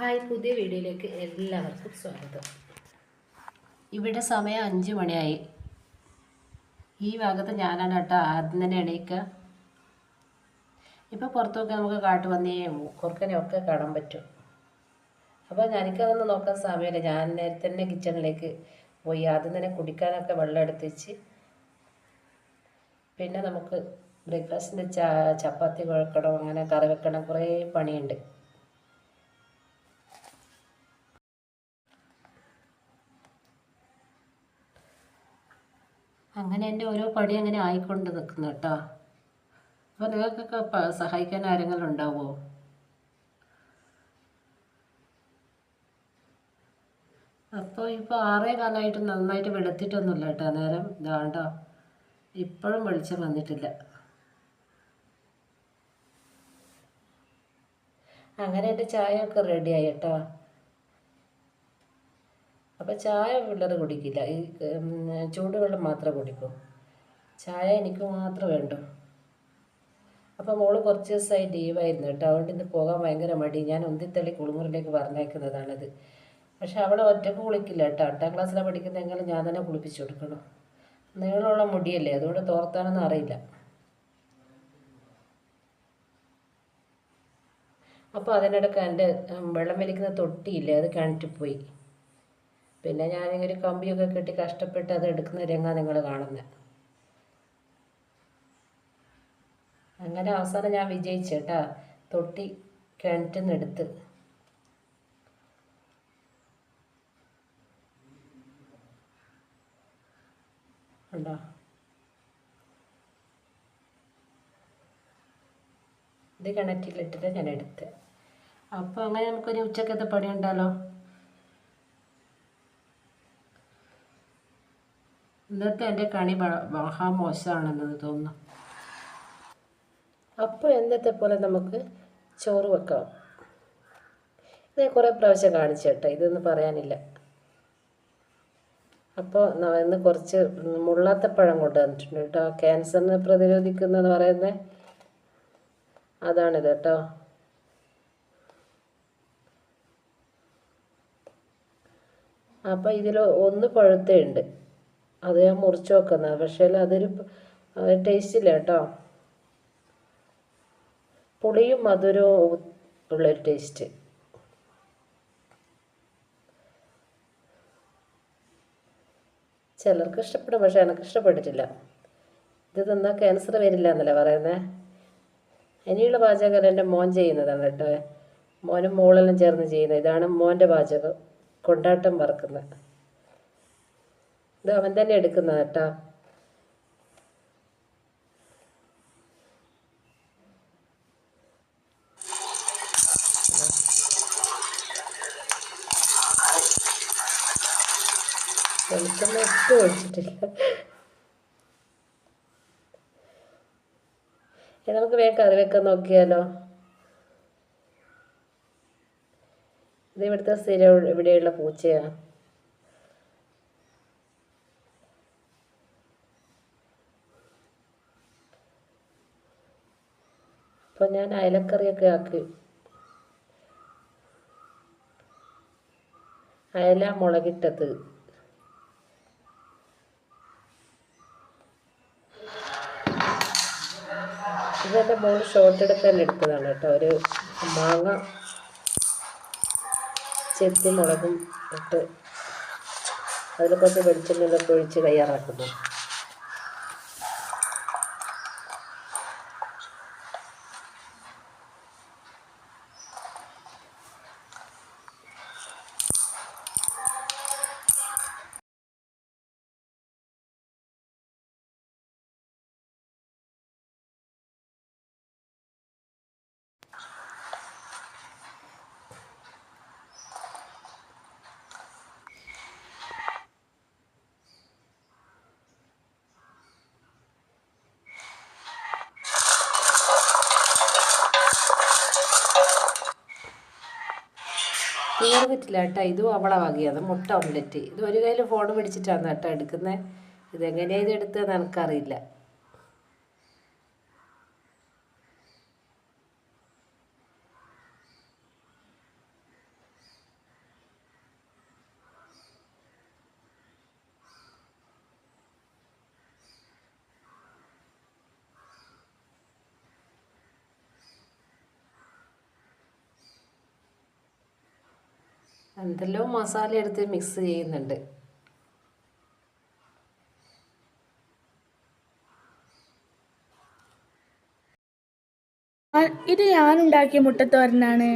Hi പുതിയ വീഡിയോയിലേക്ക് എല്ലാവർക്കും സ്വാഗതം. ഇവിടെ സമയം അഞ്ച് മണിയായി. ഈ ഭാഗത്ത് ഞാനാണ് കേട്ടോ ആദ്യം തന്നെ എണീക്കുക ഇപ്പോൾ പുറത്തൊക്കെ നമുക്ക് കാട്ടു വന്നേ കുറുക്കനെ ഒക്കെ കാണാൻ പറ്റും. അപ്പോൾ എനിക്കതൊന്നും നോക്കാൻ സമയമില്ല. ഞാൻ നേരത്തെ തന്നെ കിച്ചണിലേക്ക് പോയി. ആദ്യം തന്നെ കുടിക്കാനൊക്കെ വെള്ളം എടുത്തിച്ച് പിന്നെ നമുക്ക് ബ്രേക്ക്ഫാസ്റ്റിന്റെ ച ചപ്പാത്തി കുഴക്കണം അങ്ങനെ കറി വെക്കണം. കുറേ പണിയുണ്ട്. അങ്ങനെ എന്റെ ഓരോ പണി അങ്ങനെ ആയിക്കൊണ്ട് നിൽക്കുന്നു കേട്ടോ. അപ്പോൾ നിങ്ങൾക്കൊക്കെ സഹായിക്കാൻ ആരെങ്കിലും ഉണ്ടാവുമോ അപ്പോൾ ഇപ്പോൾ ആറേ കാലമായിട്ട് നന്നായിട്ട് വെളുത്തിട്ടൊന്നുമില്ല കേട്ടോ. നേരം ഇതാണ്ടോ ഇപ്പോഴും വെളിച്ചം വന്നിട്ടില്ല. അങ്ങനെ എന്റെ ചായ ഒക്കെ റെഡിയായി കേട്ടോ. അപ്പോൾ ചായ പിള്ളേർ കുടിക്കില്ല. ഈ ചൂടുവെള്ളം മാത്രമേ കുടിക്കൂ. ചായ എനിക്ക് മാത്രം വേണ്ടു. അപ്പോൾ മോൾ കുറച്ച് ദിവസമായി ലീവായിരുന്നു കേട്ടോ. അതുകൊണ്ട് ഇന്ന് പോകാൻ ഭയങ്കര മടി. ഞാൻ ഒന്തിത്തള്ളി കുളിമുറിലേക്ക് പറഞ്ഞേക്കുന്നതാണിത് പക്ഷേ അവളെ ഒറ്റയ്ക്ക് കുളിക്കില്ല കേട്ടോ. എട്ടാം ക്ലാസ്സിലാണ് പഠിക്കുന്നതെങ്കിലും ഞാൻ തന്നെ കുളിപ്പിച്ചു കൊടുക്കണം. നീളമുള്ള മുടിയല്ലേ? അതുകൊണ്ട് തോർത്താനൊന്നും അറിയില്ല. അപ്പോൾ അതിനിടയ്ക്ക് എന്റെ വെള്ളം വലിക്കുന്ന തൊട്ടിയില്ലേ? അത് കിണറ്റിൽ പോയി പിന്നെ ഞാനിങ്ങനെ കമ്പിയൊക്കെ കെട്ടി കഷ്ടപ്പെട്ട് അത് എടുക്കുന്ന രംഗം നിങ്ങൾ കാണുന്നത് അങ്ങനെ അവസാനം ഞാൻ വിജയിച്ചു കേട്ടോ. തൊട്ടി കിണറ്റിൽ നിന്ന് എടുത്ത് ഉണ്ടോ? ഇത് കിണറ്റിലിട്ടിട്ട് ഞാൻ എടുത്ത് അപ്പോൾ അങ്ങനെ നമുക്കൊരു ഉച്ചക്കത്തെ പണി ഉണ്ടല്ലോ ഇന്നത്തെ എന്റെ കണി മഹാ മഹാമോശമാണെന്ന് തോന്നുന്നു. അപ്പോൾ എന്നത്തെ പോലെ നമുക്ക് ചോറ് വെക്കാം. ഇത് കുറേ പ്രാവശ്യം കാണിച്ചു കേട്ടോ ഇതൊന്നും പറയാനില്ല. അപ്പോൾ ഇന്ന് കുറച്ച് മുള്ളാത്ത പഴം കൊണ്ടുവന്നിട്ടുണ്ട് കേട്ടോ. ക്യാൻസറിനെ പ്രതിരോധിക്കുന്നതെന്ന് പറയുന്നത് അതാണിത് കേട്ടോ. അപ്പോൾ ഇതിൽ ഒന്ന് പഴുത്തേ ഉണ്ട്. അത് ഞാൻ മുറിച്ച് വെക്കുന്നത്. പക്ഷേ അതൊരു ടേസ്റ്റ് ഇല്ല കേട്ടോ. പുളിയും മധുരവും ഉള്ളൊരു ടേസ്റ്റ് ചിലർക്ക് ഇഷ്ടപ്പെടും പക്ഷെ എനിക്ക് ഇഷ്ടപ്പെട്ടിട്ടില്ല. ഇത് തിന്നാൽ ക്യാൻസർ വരില്ല എന്നല്ലേ പറയുന്നത് ഇനിയുള്ള പാചകം എന്റെ മോൻ ചെയ്യുന്നതാണ് കേട്ടോ. മോനും മോളെല്ലാം ചേർന്ന് ചെയ്യുന്നത്. ഇതാണ് മോന്റെ പാചകം. കൊണ്ടാട്ടം വറക്കുന്നത്. ഇത് അവൻ തന്നെ എടുക്കുന്നത് കേട്ടോ. നമുക്ക് വേഗം കറി വെക്കാൻ നോക്കിയാലോ. ഇത് ഇവിടുത്തെ സ്ഥിരം ഇവിടെയുള്ള പൂച്ചയാണ്. അപ്പോൾ ഞാൻ അയലക്കറിയൊക്കെ ആക്കി. അയല മുളകിട്ടത്. ഇതെന്റെ മോൾ ഷോർട്ട് എടുത്ത് എടുത്തതാണ് കേട്ടോ. ഒരു മാങ്ങ ചെത്തി മുളകും ഇട്ട് അതിൽ കുറച്ച് വെളിച്ചെണ്ണയിലൊക്കെ ഒഴിച്ച് തയ്യാറാക്കുന്നു. തീർന്നിട്ടില്ല കേട്ടോ. ഇതും അവളെ വകയാണ് മുട്ട ഓംലെറ്റ് ഇത് ഒരു കയ്യിൽ ഫോൺ പിടിച്ചിട്ടാണ് കേട്ടോ എടുക്കുന്നത് ഇതെങ്ങനെയാണ് ഇത് എടുത്തതെന്ന് എനിക്കറിയില്ല. എന്തെല്ലോ മസാല എടുത്ത് മിക്സ് ചെയ്യുന്നുണ്ട്. ഇത് ഞാൻ ഉണ്ടാക്കിയ മുട്ടത്തോരനാണ്.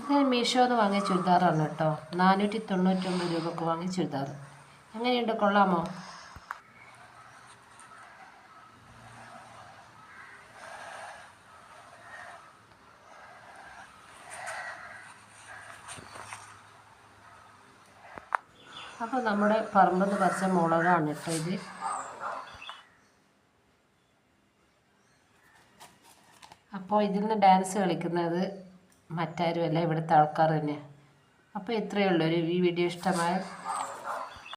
ഇത് മീഷോന്ന് വാങ്ങിയ ചുരിദാറാണ് കേട്ടോ. നാനൂറ്റി തൊണ്ണൂറ്റൊമ്പത് രൂപക്ക് വാങ്ങിയ ചുരിദാർ എങ്ങനെയുണ്ട് കൊള്ളാമോ? അപ്പോൾ നമ്മുടെ പറമ്പിൽ നിന്ന് പറിച്ച മുളകാണ് കേട്ടോ ഇത്. അപ്പോൾ ഇതിൽ നിന്ന് ഡാൻസ് കളിക്കുന്നത് മറ്റാരുമല്ല ഇവിടുത്തെ ആൾക്കാർ തന്നെയാണ് അപ്പോൾ ഇത്രയേ ഉള്ളൂ. ഒരു ഈ വീഡിയോ ഇഷ്ടമായ